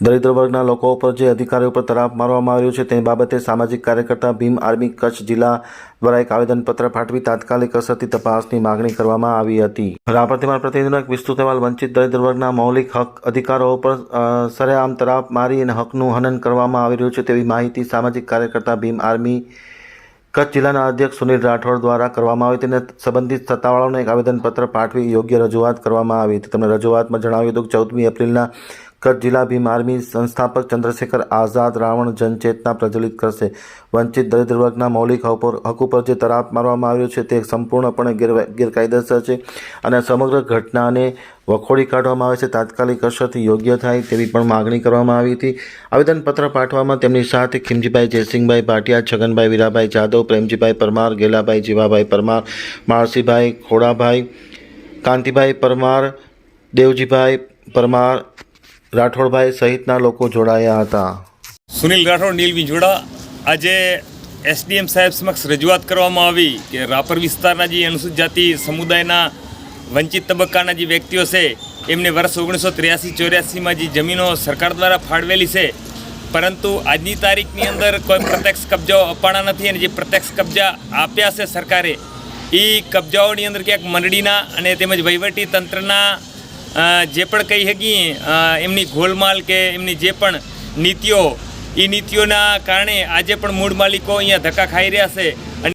દરિદ્ર વર્ગના લોકો ઉપર જે અધિકારીઓ પર તરાપ મારવામાં આવ્યો છે, તે બાબતે સામાજિક કાર્યકર્તા ભીમ આર્મી કચ્છ જિલ્લા દ્વારા એક આવેદનપત્ર પાઠવી તાત્કાલિક અસરથી તપાસની માગણી કરવામાં આવી હતી. રાપરથી મારા પ્રતિનિધિનો એક વિસ્તૃત અહેવાલ, વંચિત દરિદ્ર વર્ગના મૌલિક હક અધિકારો ઉપર સરેઆમ તરાપ મારી અને હકનું હનન કરવામાં આવી રહ્યું છે તેવી માહિતી સામાજિક કાર્યકર્તા ભીમ આર્મી કચ્છ જિલ્લાના અધ્યક્ષ સુનિલ રાઠોડ દ્વારા કરવામાં આવી તેને સંબંધિત સત્તાવાળાઓને એક આવેદનપત્ર પાઠવી યોગ્ય રજૂઆત કરવામાં આવી હતી. તેમણે રજૂઆતમાં જણાવ્યું હતું કે ચૌદમી એપ્રિલના કચ્છ જિલ્લા ભીમ આર્મી સંસ્થાપક ચંદ્રશેખર આઝાદ રાવણ જનચેતના પ્રજ્વલિત કરશે. વંચિત દરિદ્ર વર્ગના મૌલિક હક પર જે તરાપ મારવામાં આવ્યો છે તે સંપૂર્ણપણે ગેર ગેરકાયદેસર છે અને સમગ્ર ઘટનાને વખોડી કાઢવામાં આવે છે. તાત્કાલિક અસરથી યોગ્ય થાય તેવી પણ માગણી કરવામાં આવી હતી. આવેદનપત્ર પાઠવામાં તેમની સાથે ખીમજીભાઈ જયસિંહભાઈ ભાટિયા, છગનભાઈ વીરાભાઈ જાદવ, પ્રેમજીભાઈ પરમાર, ગેલાભાઈ જીવાભાઈ પરમાર, માળસીભાઈ ખોડાભાઈ, કાંતિભાઈ પરમાર, દેવજીભાઈ પરમાર રાઠોડભાઈ સહિતના લોકો જોડાયા હતા. સુનિલ રાઠોડ, નીલ વિંજોડા. આજે એસડીએમ સાહેબ સમક્ષ રજૂઆત કરવામાં આવી કે રાપર વિસ્તારના જે અનુસૂચિત જાતિ સમુદાયના વંચિત તબક્કાના જે વ્યક્તિઓ છે, એમને વર્ષ ઓગણીસો ત્ર્યાસી ચોર્યાસીમાં જે જમીનો સરકાર દ્વારા ફાળવેલી છે, પરંતુ આજની તારીખની અંદર કોઈ પ્રત્યક્ષ કબજાઓ અપાણા નથી અને જે પ્રત્યક્ષ કબજા આપ્યા છે સરકારે એ કબજાઓની અંદર ક્યાંક મંડળીના અને તેમજ વહીવટી તંત્રના જે પણ કહી શકીએ એમની ગોલમાલ કે એમની જે પણ નીતિઓ એ નીતિઓના કારણે આજે પણ મૂળ માલિકો અહીંયા ધક્કા ખાઈ રહ્યા છે.